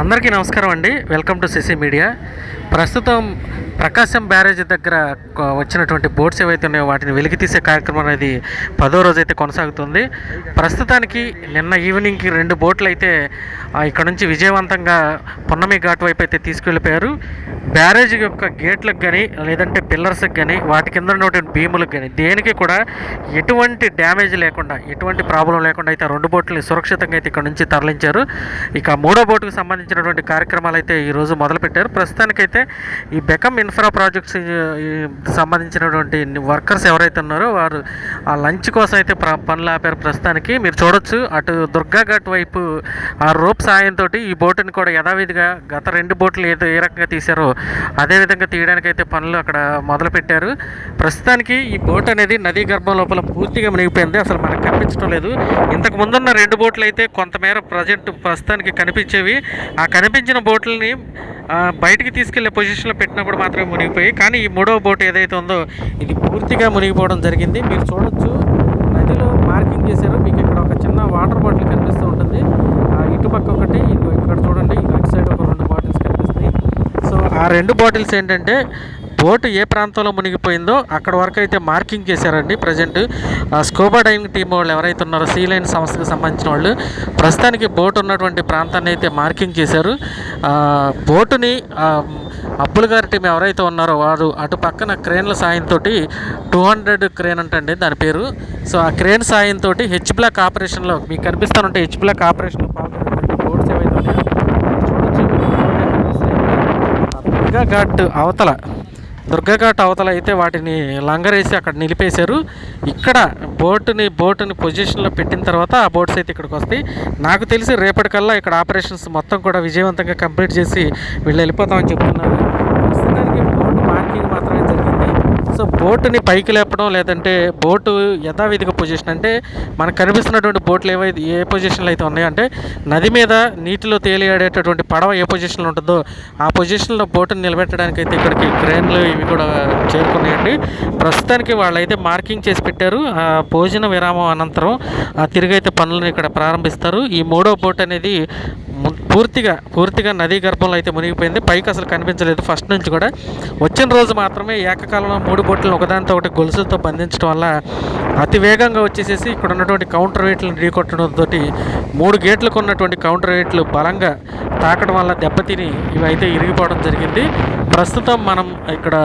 అందరికీ నమస్కారం అండి. Welcome to CC media. ప్రస్తుతం ప్రకాశం బ్యారేజ్ దగ్గర వచ్చినటువంటి బోట్స్ ఏవైతే ఉన్నాయో వాటిని వెలికితీసే కార్యక్రమం అనేది పదో రోజు అయితే కొనసాగుతుంది. ప్రస్తుతానికి నిన్న ఈవినింగ్కి రెండు బోట్లు అయితే ఇక్కడ నుంచి విజయవంతంగా పొన్నమి ఘాట్ వైపు అయితే తీసుకెళ్ళిపోయారు. బ్యారేజ్ యొక్క గేట్లకు కానీ లేదంటే పిల్లర్స్కి కానీ వాటి కింద ఉన్నటువంటి భీములకు కానీ దేనికి కూడా ఎటువంటి డ్యామేజ్ లేకుండా ఎటువంటి ప్రాబ్లం లేకుండా అయితే రెండు బోట్లని సురక్షితంగా అయితే ఇక్కడ నుంచి తరలించారు. ఇక మూడో బోటుకు సంబంధించినటువంటి కార్యక్రమాలు అయితే ఈరోజు మొదలుపెట్టారు. ప్రస్తుతానికైతే ఈ బెకమ్ ఇన్ఫ్రా ప్రాజెక్ట్స్ సంబంధించినటువంటి వర్కర్స్ ఎవరైతే ఉన్నారో వారు ఆ లంచ్ కోసం అయితే పనులు ఆపారు. ప్రస్తుతానికి మీరు చూడొచ్చు. అటు దుర్గా ఘాట్ వైపు ఆ రోప్ సాయంతో ఈ బోటుని కూడా యథావిధిగా గత రెండు బోట్లు ఏదో ఏ రకంగా తీశారో అదే విధంగా తీయడానికి అయితే పనులు అక్కడ మొదలుపెట్టారు. ప్రస్తుతానికి ఈ బోట్ అనేది నదీ గర్భం లోపల పూర్తిగా మునిగిపోయింది. అసలు మనకు కనిపించడం లేదు. ఇంతకు ముందున్న రెండు బోట్లు అయితే కొంతమేర ప్రజెంట్ ప్రస్తుతానికి కనిపించేవి. ఆ కనిపించిన బోట్లని బయటికి తీసుకెళ్ళే పొజిషన్లో పెట్టినప్పుడు మాత్రం మాత్రమే మునిగిపోయి కానీ ఈ మూడో బోట్ ఏదైతే ఉందో ఇది పూర్తిగా మునిగిపోవడం జరిగింది. మీరు చూడొచ్చు. నదిలో మార్కింగ్ చేశారు. మీకు ఇక్కడ ఒక చిన్న వాటర్ బాటిల్ కనిపిస్తూ ఉంటుంది. ఆ, ఇటుపక్క ఒకటి ఇక్కడ చూడండి. ఇటు సైడ్ ఒక రెండు బాటిల్స్ కనిపిస్తాయి సో ఆ రెండు బాటిల్స్ ఏంటంటే బోటు ఏ ప్రాంతంలో మునిగిపోయిందో అక్కడ వరకు అయితే మార్కింగ్ చేశారండి ప్రజెంట్. స్కోబా డైవింగ్ టీం వాళ్ళు ఎవరైతే ఉన్నారో సీ లైన్ సంస్థకు సంబంధించిన వాళ్ళు ప్రస్తుతానికి బోట్ ఉన్నటువంటి ప్రాంతాన్ని అయితే మార్కింగ్ చేశారు. బోటుని అబ్బుల్ గారి టీం ఎవరైతే ఉన్నారో వారు అటు పక్కన క్రేన్ల సాయంతో టూ హండ్రెడ్ క్రేన్ అంటండి దాని పేరు. సో ఆ క్రేన్ సాయంతో హెచ్ బ్లాక్ ఆపరేషన్లో మీకు కనిపిస్తానంటే హెచ్ బ్లాక్ ఆపరేషన్లో పాల్గొన్నటువంటి బోట్స్ ఏవైతే ఉన్నాయో చూడొచ్చు. ఘాట్ అవతల దుర్గఘాట్ అవతల అయితే వాటిని లంగరేసి అక్కడ నిలిపేశారు. ఇక్కడ బోటుని బోటుని పొజిషన్లో పెట్టిన తర్వాత ఆ బోట్స్ అయితే ఇక్కడికి వస్తాయి. నాకు తెలిసి రేపటికల్లా ఇక్కడ ఆపరేషన్స్ మొత్తం కూడా విజయవంతంగా కంప్లీట్ చేసి వీళ్ళు వెళ్ళిపోతామని చెప్తున్నారు ప్రస్తుతానికి బోటు మార్కింగ్ మాత్రమే జరిగింది సో బోటుని పైకి లేపడం లేదంటే బోటు యథావిధిగా పొజిషన్ అంటే మనకు కనిపిస్తున్నటువంటి బోట్లు ఏవైతే ఏ పొజిషన్లో అయితే ఉన్నాయో అంటే నది మీద నీటిలో తేలియాడేటటువంటి పడవ ఏ పొజిషన్లో ఉంటుందో ఆ పొజిషన్లో బోటుని నిలబెట్టడానికి అయితే ఇక్కడికి క్రేన్లు ఇవి కూడా చేరుకున్నాయండి. ప్రస్తుతానికి వాళ్ళైతే మార్కింగ్ చేసి పెట్టారు. ఆ భోజన విరామం అనంతరం ఆ తిరిగైతే పనులను ఇక్కడ ప్రారంభిస్తారు. ఈ మూడో బోట్ అనేది ము- పూర్తిగా పూర్తిగా నదీ గర్భంలో అయితే మునిగిపోయింది. పైకి అసలు కనిపించలేదు. ఫస్ట్ నుంచి కూడా వచ్చిన రోజు మాత్రమే ఏకకాలంలో మూడు బోట్లను ఒకదానితో ఒకటి గొలుసులతో బంధించడం వల్ల అతి వేగంగా వచ్చేసేసి ఇక్కడ ఉన్నటువంటి కౌంటర్ వెయిట్లను ఢీకొట్టడంతో మూడు గేట్లకు ఉన్నటువంటి కౌంటర్ వెయిట్లు బలంగా తాకడం వల్ల దెబ్బతిని ఇవి అయితే ఇరిగిపోవడం జరిగింది. ప్రస్తుతం మనం ఇక్కడ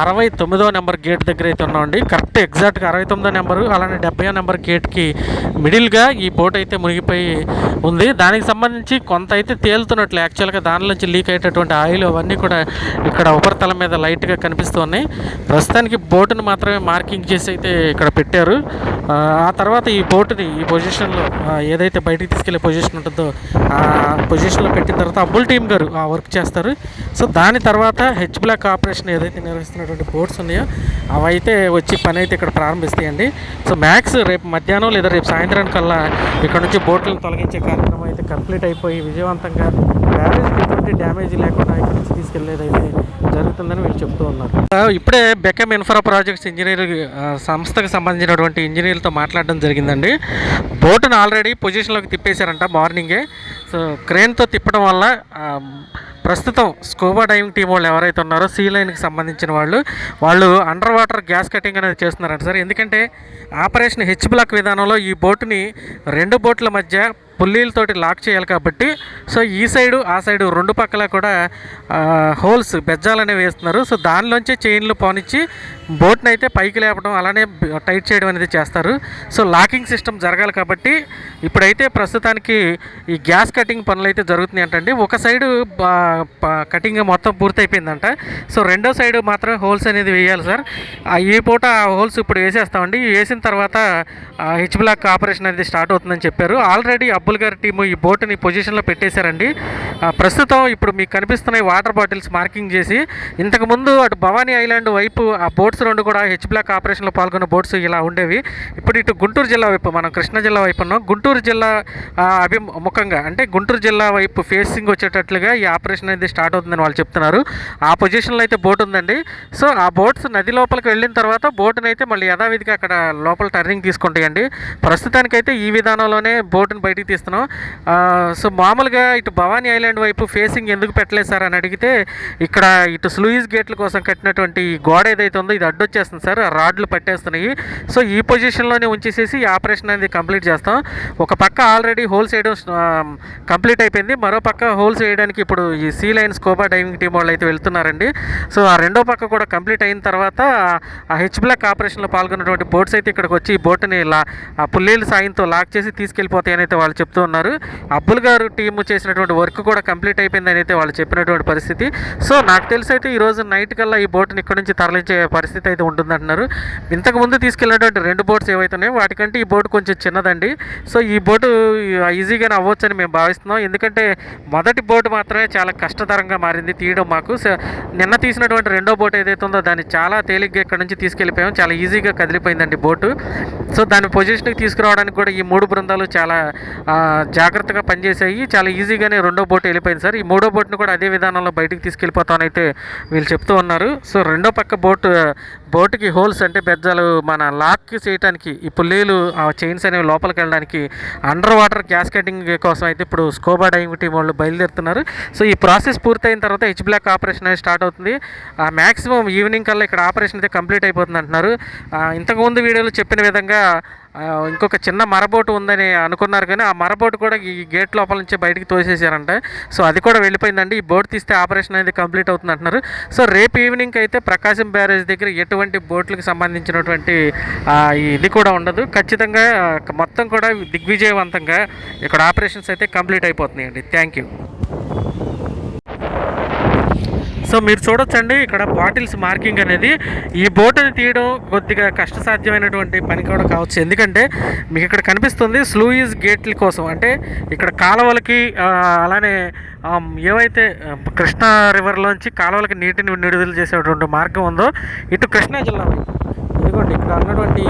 అరవై తొమ్మిదో నెంబర్ గేట్ దగ్గర అయితే ఉన్నామండి. కరెక్ట్ ఎగ్జాక్ట్గా అరవై తొమ్మిదో నెంబరు అలానే డెబ్బై నెంబర్ గేట్కి మిడిల్గా ఈ బోట్ అయితే మునిగిపోయి ఉంది. దానికి సంబంధించి కొంత అయితే తేలుతున్నట్లు యాక్చువల్గా దానిలోంచి లీక్ అయ్యేటటువంటి ఆయిల్ అవన్నీ కూడా ఇక్కడ ఉపరితలం మీద లైట్గా కనిపిస్తూ ఉన్నాయి ప్రస్తుతానికి బోటును మాత్రమే మార్కింగ్ చేసి అయితే ఇక్కడ పెట్టారు. ఆ, తర్వాత ఈ బోటుని ఈ పొజిషన్లో ఏదైతే బయటికి తీసుకెళ్ళే పొజిషన్ ఉంటుందో ఆ పొజిషన్లో పెట్టిన తర్వాత అబ్బుల్ టీం గారు ఆ వర్క్ చేస్తారు. సో దాని తర్వాత హెచ్ బ్లాక్ ఆపరేషన్ ఏదైతే నిర్వహిస్తున్నటువంటి బోట్స్ ఉన్నాయో అవైతే వచ్చి పని అయితే ఇక్కడ ప్రారంభిస్తాయండి. సో మ్యాక్స్ రేపు మధ్యాహ్నం లేదా రేపు సాయంత్రానికల్లా ఇక్కడ నుంచి బోట్లను తొలగించే కార్యక్రమం అయితే కంప్లీట్ అయిపోయి విజయవంతంగా బ్యారేజ్కి ఎటువంటి డ్యామేజ్ లేకుండా ఇక్కడి నుంచి తీసుకెళ్ళేదైతే జరుగుతుందని వీళ్ళు చెప్తూ ఉన్నారు. ఇప్పుడే బెకమ్ ఇన్ఫ్రా ప్రాజెక్ట్స్ ఇంజనీర్ సంస్థకు సంబంధించినటువంటి ఇంజనీర్లతో మాట్లాడడం జరిగిందండి. బోటును ఆల్రెడీ పొజిషన్లోకి తిప్పేశారంట మార్నింగే సో క్రేన్తో తిప్పడం వల్ల ప్రస్తుతం స్కూబా డైవింగ్ టీం వాళ్ళు ఎవరైతే ఉన్నారో సీ లైన్కి సంబంధించిన వాళ్ళు వాళ్ళు అండర్ వాటర్ గ్యాస్ కటింగ్ అనేది చేస్తున్నారంట సార్. ఎందుకంటే ఆపరేషన్ హెచ్ బ్లాక్ విధానంలో ఈ బోటుని రెండు బోట్ల మధ్య పుల్లీలతోటి లాక్ చేయాలి కాబట్టి సో ఈ సైడు ఆ సైడు రెండు పక్కల కూడా హోల్స్ బెజ్జాలు అనేవి వేస్తున్నారు. సో దానిలోంచే చైన్లు పోనిచ్చి బోట్ని అయితే పైకి లేపడం అలానే టైట్ చేయడం అనేది చేస్తారు. సో లాకింగ్ సిస్టమ్ జరగాలి కాబట్టి ఇప్పుడైతే ప్రస్తుతానికి ఈ గ్యాస్ కటింగ్ పనులు అయితే జరుగుతున్నాయి అంటండి. ఒక సైడు ప- కటింగ్ మొత్తం పూర్తయిపోయిందంట. సో రెండో సైడ్ మాత్రమే హోల్స్ అనేది వేయాలి సార్. ఆ ఈ పూట ఆ హోల్స్ ఇప్పుడు వేసేస్తామండి. వేసిన తర్వాత హెచ్ బ్లాక్ ఆపరేషన్ అనేది స్టార్ట్ అవుతుందని చెప్పారు. ఆల్రెడీ అబ్బుల్ గారి టీము ఈ బోటుని పొజిషన్లో పెట్టేశారండి. ప్రస్తుతం ఇప్పుడు మీకు కనిపిస్తున్న వాటర్ బాటిల్స్ మార్కింగ్ చేసి. ఇంతకుముందు అటు భవానీ ఐలాండ్ వైపు ఆ బోట్స్ రెండు కూడా హెచ్ బ్లాక్ ఆపరేషన్లో పాల్గొన్న బోట్స్ ఇలా ఉండేవి. ఇప్పుడు ఇటు గుంటూరు జిల్లా వైపు మనం కృష్ణా జిల్లా వైపు ఉన్నాం. గుంటూరు జిల్లా అభిముఖంగా అంటే గుంటూరు జిల్లా వైపు ఫేసింగ్ వచ్చేటట్లుగా ఈ ఆపరేషన్ అనేది స్టార్ట్ అవుతుందని వాళ్ళు చెప్తున్నారు. ఆ పొజిషన్లో అయితే బోట్ ఉందండి. సో ఆ బోట్స్ నది లోపలికి వెళ్ళిన తర్వాత బోటుని అయితే మళ్ళీ యథావిధిగా అక్కడ లోపల టర్నింగ్ తీసుకుంటాయండి. ప్రస్తుతానికైతే ఈ విధానంలోనే బోటుని బయటికి తీస్తున్నాం సో మామూలుగా ఇటు భవానీ ఐలాండ్ వైపు ఫేసింగ్ ఎందుకు పెట్టలేదు సార్ అని అడిగితే ఇక్కడ ఇటు స్లూయిస్ గేట్ల కోసం కట్టినటువంటి గోడ ఏదైతే ఉందో ఇది అడ్డొచ్చేస్తుంది సార్ రాడ్లు పట్టేస్తున్నాయి. సో ఈ పొజిషన్లోనే ఉంచేసేసి ఈ ఆపరేషన్ అనేది కంప్లీట్ చేస్తాం. ఒక పక్క ఆల్రెడీ హోల్స్ వేయడం కంప్లీట్ అయిపోయింది. మరో పక్క హోల్స్ వేయడానికి ఇప్పుడు ఈ sea line scuba diving team వాళ్ళు అయితే వెళ్తున్నారండి. సో ఆ రెండో పక్క కూడా కంప్లీట్ అయిన తర్వాత ఆ హెచ్ బ్లాక్ ఆపరేషన్లో పాల్గొన్నటువంటి బోట్స్ అయితే ఇక్కడికి వచ్చి ఈ బోట్ని లా ఆ పుల్లీల సాయంతో లాక్ చేసి తీసుకెళ్ళిపోతాయని అయితే వాళ్ళు చెప్తూ ఉన్నారు. అబ్బుల్ గారు టీము చేసినటువంటి వర్క్ కూడా కంప్లీట్ అయిపోయిందని అయితే వాళ్ళు చెప్పినటువంటి పరిస్థితి. సో నాకు తెలిసి అయితే ఈరోజు నైట్ కల్లా ఈ బోట్ని ఇక్కడ నుంచి తరలించే పరిస్థితి అయితే ఉంటుందంటున్నారు. ఇంతకు ముందు తీసుకెళ్ళినటువంటి రెండు బోట్స్ ఏవైతే ఉన్నాయో వాటికంటే ఈ బోట్ కొంచెం చిన్నదండి. సో ఈ బోటు ఈజీగానే అవ్వచ్చని మేము భావిస్తున్నాం. ఎందుకంటే మొదటి బోటు మాత్రమే చాలా కష్టతరంగా మారింది తీయడం మాకు. సో నిన్న తీసినటువంటి రెండో బోట్ ఏదైతే ఉందో దాన్ని చాలా తేలిగ్గా ఇక్కడ నుంచి తీసుకెళ్ళిపోయాం. చాలా ఈజీగా కదిలిపోయిందండి బోటు. సో దాని పొజిషన్కి తీసుకురావడానికి కూడా ఈ మూడు బృందాలు చాలా జాగ్రత్తగా పనిచేసాయి. చాలా ఈజీగానే రెండో బోట్ వెళ్ళిపోయింది సార్. ఈ మూడో బోట్ని కూడా అదే విధానంలో బయటికి తీసుకెళ్ళిపోతానైతే వీళ్ళు చెప్తూ ఉన్నారు. సో రెండో పక్క బోట్ బోటుకి హోల్స్ అంటే బెజ్జాలు మన లాక్ చేయడానికి ఈ పుల్లీలు ఆ చైన్స్ అనేవి లోపలికి వెళ్ళడానికి అండర్ వాటర్ గ్యాస్ కటింగ్ కోసం అయితే ఇప్పుడు స్కోబా డైవింగ్ టీం వాళ్ళు బయలుదేరుతున్నారు. సో ఈ ప్రాసెస్ పూర్తయిన తర్వాత హెచ్ బ్లాక్ ఆపరేషన్ అనేది స్టార్ట్ అవుతుంది. మ్యాక్సిమం ఈవినింగ్ కల్లా ఇక్కడ ఆపరేషన్ అయితే కంప్లీట్ అయిపోతుంది అంటున్నారు. ఇంతకుముందు వీడియోలో చెప్పిన విధంగా ఇంకొక చిన్న మరబోటు ఉందని అనుకున్నారు కానీ ఆ మరబోటు కూడా ఈ గేట్ లోపల నుంచి బయటికి తోసేసారంట సో అది కూడా వెళ్ళిపోయిందండి. ఈ బోట్ తీస్తే ఆపరేషన్ అనేది కంప్లీట్ అవుతుంది అంటున్నారు. సో రేపు ఈవినింగ్ అయితే ప్రకాశం బ్యారేజ్ దగ్గర ఎటువంటి బోట్లకు సంబంధించినటువంటి ఇది కూడా ఉండదు. ఖచ్చితంగా మొత్తం కూడా దిగ్విజయవంతంగా ఇక్కడ ఆపరేషన్స్ అయితే కంప్లీట్ అయిపోతున్నాయండి. థ్యాంక్ యూ సో మీరు చూడొచ్చండి ఇక్కడ బాటిల్స్ మార్కింగ్ అనేది. ఈ బోటుని తీయడం కొద్దిగా కష్టసాధ్యమైనటువంటి పని కూడా కావచ్చు. ఎందుకంటే మీకు ఇక్కడ కనిపిస్తుంది స్లూయిస్ గేట్ల కోసం. అంటే ఇక్కడ కాలువలకి అలానే ఏవైతే కృష్ణా రివర్లోంచి కాలువలకి నీటిని విడుదల చేసేటువంటి మార్గం ఉందో ఇటు కృష్ణా జిల్లా ఇదిగోండి ఇక్కడ ఉన్నటువంటి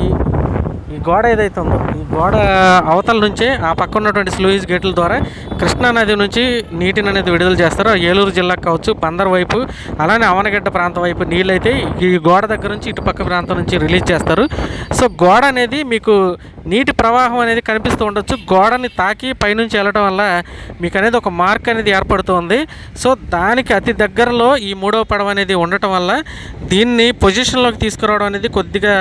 ఈ గోడ ఏదైతే ఉందో ఈ గోడ అవతల నుంచే ఆ పక్క ఉన్నటువంటి స్లూయిస్ గేట్ల ద్వారా కృష్ణా నది నుంచి నీటిని అనేది విడుదల చేస్తారు. ఏలూరు జిల్లాకు కావచ్చు బందర్ వైపు అలానే అవనగడ్డ ప్రాంతం వైపు నీళ్ళు అయితే ఈ గోడ దగ్గర నుంచి ఇటు పక్క ప్రాంతం నుంచి రిలీజ్ చేస్తారు. సో గోడ అనేది మీకు నీటి ప్రవాహం అనేది కనిపిస్తూ ఉండొచ్చు. గోడని తాకి పైనుంచి వెళ్ళడం వల్ల మీకు అనేది ఒక మార్క్ అనేది ఏర్పడుతుంది. సో దానికి అతి దగ్గరలో ఈ మూడవ పడవ అనేది ఉండటం వల్ల దీన్ని పొజిషన్లోకి తీసుకురావడం అనేది కొద్దిగా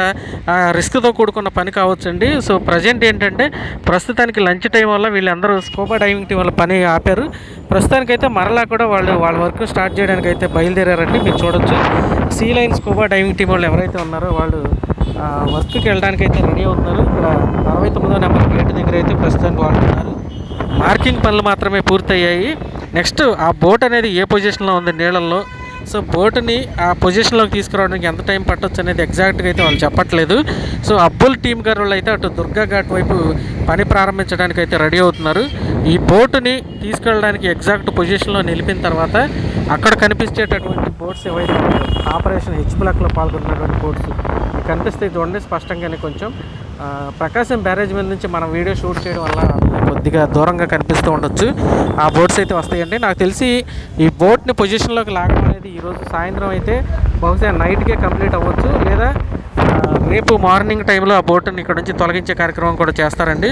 రిస్క్తో కూడుకున్న పని కావచ్చండి సో ప్రజెంట్ ఏంటంటే ప్రస్తుతానికి లంచ్ టైం వల్ల వీళ్ళందరూ స్కోబా డైవింగ్ టీం వల్ల పని ఆపారు. ప్రస్తుతానికైతే మరలా కూడా వాళ్ళు వాళ్ళ వర్క్ స్టార్ట్ చేయడానికి అయితే బయలుదేరారండి. మీరు చూడొచ్చు. Sea line scuba diving team వాళ్ళు ఎవరైతే ఉన్నారో వాళ్ళు వర్క్కి వెళ్ళడానికి అయితే రెడీ అవుతున్నారు. ఇక్కడ అరవై తొమ్మిదో నెంబర్ గేట్ దగ్గర అయితే ప్రస్తుతానికి వాడుతున్నారు మార్కింగ్ పనులు మాత్రమే పూర్తయ్యాయి. నెక్స్ట్ ఆ బోట్ అనేది ఏ పొజిషన్లో ఉంది నీళ్ళల్లో? సో బోటుని ఆ పొజిషన్లోకి తీసుకురావడానికి ఎంత టైం పట్టొచ్చు అనేది ఎగ్జాక్ట్గా అయితే వాళ్ళు చెప్పట్లేదు. సో అబ్బుల్ టీం గారు వాళ్ళు అయితే అటు దుర్గా ఘాట్ వైపు పని ప్రారంభించడానికి అయితే రెడీ అవుతున్నారు. ఈ బోటుని తీసుకెళ్ళడానికి ఎగ్జాక్ట్ పొజిషన్లో నిలిపిన తర్వాత అక్కడ కనిపించేటటువంటి బోట్స్ ఏవైతే ఆపరేషన్ హెచ్ బ్లాక్లో పాల్గొన్నటువంటి బోట్స్ కనిపిస్తే చూడండి స్పష్టంగానే కొంచెం. ప్రకాశం బ్యారేజ్ మీద నుంచి మనం వీడియో షూట్ చేయడం వల్ల కొద్దిగా దూరంగా కనిపిస్తూ ఉండొచ్చు. ఆ బోట్స్ అయితే వస్తాయండి. నాకు తెలిసి ఈ బోట్ని పొజిషన్లోకి లాగడం అనేది ఈరోజు సాయంత్రం అయితే బహుశా నైట్కే కంప్లీట్ అవ్వచ్చు. లేదా రేపు మార్నింగ్ టైంలో ఆ బోటుని ఇక్కడ నుంచి తొలగించే కార్యక్రమం కూడా చేస్తారండి.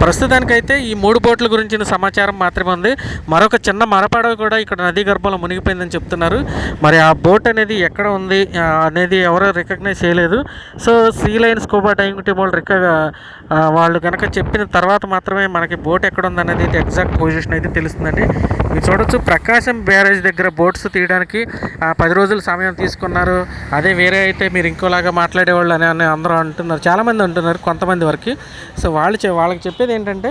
ప్రస్తుతానికైతే ఈ మూడు బోట్ల గురించిన సమాచారం మాత్రమే ఉంది. మరొక చిన్న మరపడవ కూడా ఇక్కడ నదీ గర్భంలో మునిగిపోయిందని చెప్తున్నారు. మరి ఆ బోట్ అనేది ఎక్కడ ఉంది? అనేది ఎవరో రికగ్నైజ్ చేయలేదు. So sea line scuba diving team వాళ్ళు రిక వాళ్ళు కనుక చెప్పిన తర్వాత మాత్రమే మనకి బోట్ ఎక్కడ ఉంది అనేది అయితే ఎగ్జాక్ట్ పొజిషన్ అయితే తెలుస్తుందండి. మీరు చూడొచ్చు ప్రకాశం బ్యారేజ్ దగ్గర బోట్స్ తీయడానికి ఆ, పది రోజులు సమయం తీసుకున్నారు. అదే వేరే అయితే మీరు ఇంకోలాగా మాట్లాడేవాళ్ళు అని అని అందరూ అంటున్నారు. చాలామంది అంటున్నారు కొంతమంది వరకు. సో వాళ్ళు వచ్చే వాళ్ళకి చెప్పేది ఏంటంటే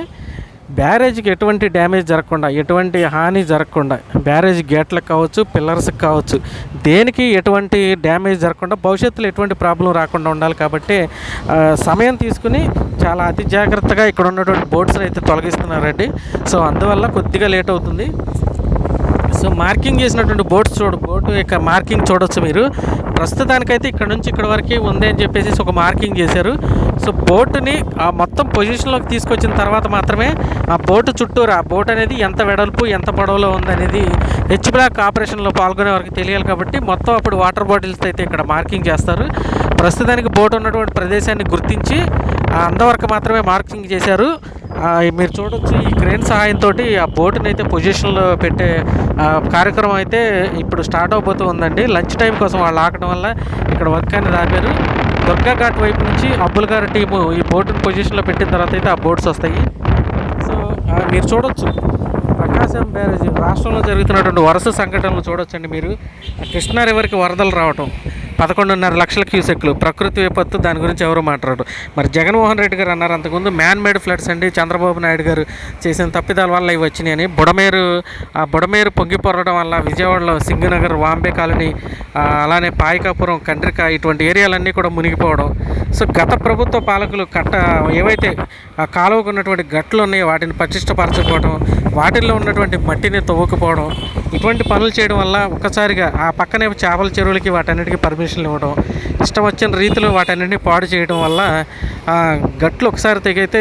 బ్యారేజ్కి ఎటువంటి డ్యామేజ్ జరగకుండా ఎటువంటి హాని జరగకుండా బ్యారేజ్ గేట్లకు కావచ్చు పిల్లర్స్కి కావచ్చు దేనికి ఎటువంటి డ్యామేజ్ జరగకుండా భవిష్యత్తులో ఎటువంటి ప్రాబ్లం రాకుండా ఉండాలి కాబట్టి సమయం తీసుకుని చాలా అతి జాగ్రత్తగా ఇక్కడ ఉన్నటువంటి బోర్డ్స్ని అయితే తొలగిస్తున్నారండి. సో అందువల్ల కొద్దిగా లేట్ అవుతుంది. సో మార్కింగ్ చేసినటువంటి బోట్స్ చూడు బోట్ యొక్క మార్కింగ్ చూడొచ్చు మీరు. ప్రస్తుతానికైతే ఇక్కడ నుంచి ఇక్కడ వరకు ఉంది అని చెప్పేసి ఒక మార్కింగ్ చేశారు. సో బోటుని ఆ మొత్తం పొజిషన్లోకి తీసుకొచ్చిన తర్వాత మాత్రమే ఆ బోటు చుట్టూరు ఆ బోట్ అనేది ఎంత వెడల్పు ఎంత పొడవులో ఉందనేది హెచ్ బ్లాక్ ఆపరేషన్లో పాల్గొనే వారికి తెలియాలి కాబట్టి మొత్తం అప్పుడు వాటర్ బాటిల్స్ అయితే ఇక్కడ మార్కింగ్ చేస్తారు. ప్రస్తుతానికి బోట్ ఉన్నటువంటి ప్రదేశాన్ని గుర్తించి ఆ అంతవరకు మాత్రమే మార్కింగ్ చేశారు. మీరు చూడొచ్చు ఈ క్రేన్ సహాయంతో ఆ బోటుని అయితే పొజిషన్లో పెట్టే కార్యక్రమం అయితే ఇప్పుడు స్టార్ట్ అవబోతూ ఉందండి. లంచ్ టైం కోసం వాళ్ళు ఆకడం వల్ల ఇక్కడ వర్క్ అనేది ఆపారు. దుర్గా ఘాట్ వైపు నుంచి అబ్బుల్ గారి టీము ఈ బోటును పొజిషన్లో పెట్టిన తర్వాత అయితే ఆ బోట్స్ వస్తాయి. సో మీరు చూడొచ్చు. ప్రకాశం బ్యారేజ్ రాష్ట్రంలో జరుగుతున్నటువంటి వరుస సంఘటనలు చూడొచ్చండి మీరు. కృష్ణా రివర్కి వరదలు రావటం. పదకొండున్నర లక్షల క్యూసెక్లు. ప్రకృతి విపత్తు దాని గురించి ఎవరు మాట్లాడరు. మరి జగన్మోహన్ రెడ్డి గారు అన్నారు అంతకుముందు మ్యాన్ మేడ్ ఫ్లడ్స్ అండి. చంద్రబాబు నాయుడు గారు చేసిన తప్పిదాల వల్ల ఇవి వచ్చినాయని. బుడమేరు ఆ బుడమేరు పొంగి పొరడం వల్ల విజయవాడలో సింగనగర్ వాంబే కాలనీ అలానే పాయకాపురం కండ్రిక ఇటువంటి ఏరియాలన్నీ కూడా మునిగిపోవడం. సో గత ప్రభుత్వ పాలకులు కట్ట ఏవైతే ఆ కాలువకు ఉన్నటువంటి గట్లు ఉన్నాయో వాటిని పటిష్టపరచకపోవడం వాటిల్లో ఉన్నటువంటి మట్టిని తవ్వుకుపోవడం ఇటువంటి పనులు చేయడం వల్ల ఒక్కసారిగా ఆ పక్కనే చేపల చెరువులకి వాటన్నిటికీ పర్మిషన్లు ఇవ్వడం ఇష్టం వచ్చిన రీతిలో వాటన్నిటిని పాడు చేయడం వల్ల గట్లు ఒకసారి తెగైతే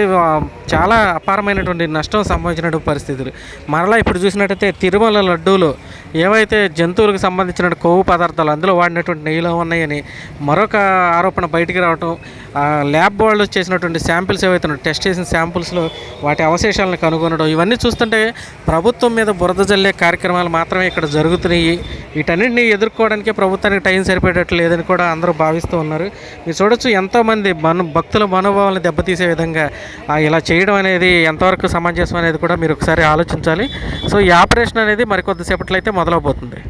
చాలా అపారమైనటువంటి నష్టం సంభవించినటువంటి పరిస్థితులు. మరలా ఇప్పుడు చూసినట్టయితే తిరుమల లడ్డూలు ఏవైతే జంతువులకు సంబంధించిన కొవ్వు పదార్థాలు అందులో వాడినటువంటి నెయ్యిలో ఉన్నాయని మరొక ఆరోపణ బయటికి రావటం ల్యాబ్ వాళ్ళు చేసినటువంటి శాంపిల్స్ ఏవైతే ఉన్నాయో, టెస్ట్ చేసిన శాంపిల్స్లో వాటి అవశేషాలను కనుగొనడం ఇవన్నీ చూస్తుంటే ప్రభుత్వం మీద బురద జల్లే కార్యక్రమాలు మాత్రమే ఇక్కడ జరుగుతున్నాయి. వీటన్నిటిని ఎదుర్కోవడానికి ప్రభుత్వానికి టైం సరిపోయేటట్లు లేదని కూడా అందరూ భావిస్తూ ఉన్నారు. మీరు చూడొచ్చు ఎంతోమంది మన భక్తుల మనోభావాలను దెబ్బతీసే విధంగా ఇలా చేయ చేయడం అనేది ఎంతవరకు సమంజసం అనేది కూడా మీరు ఒకసారి ఆలోచించాలి. సో ఈ ఆపరేషన్ అనేది మరికొద్దిసేపట్లో అయితే మొదలవబోతుంది.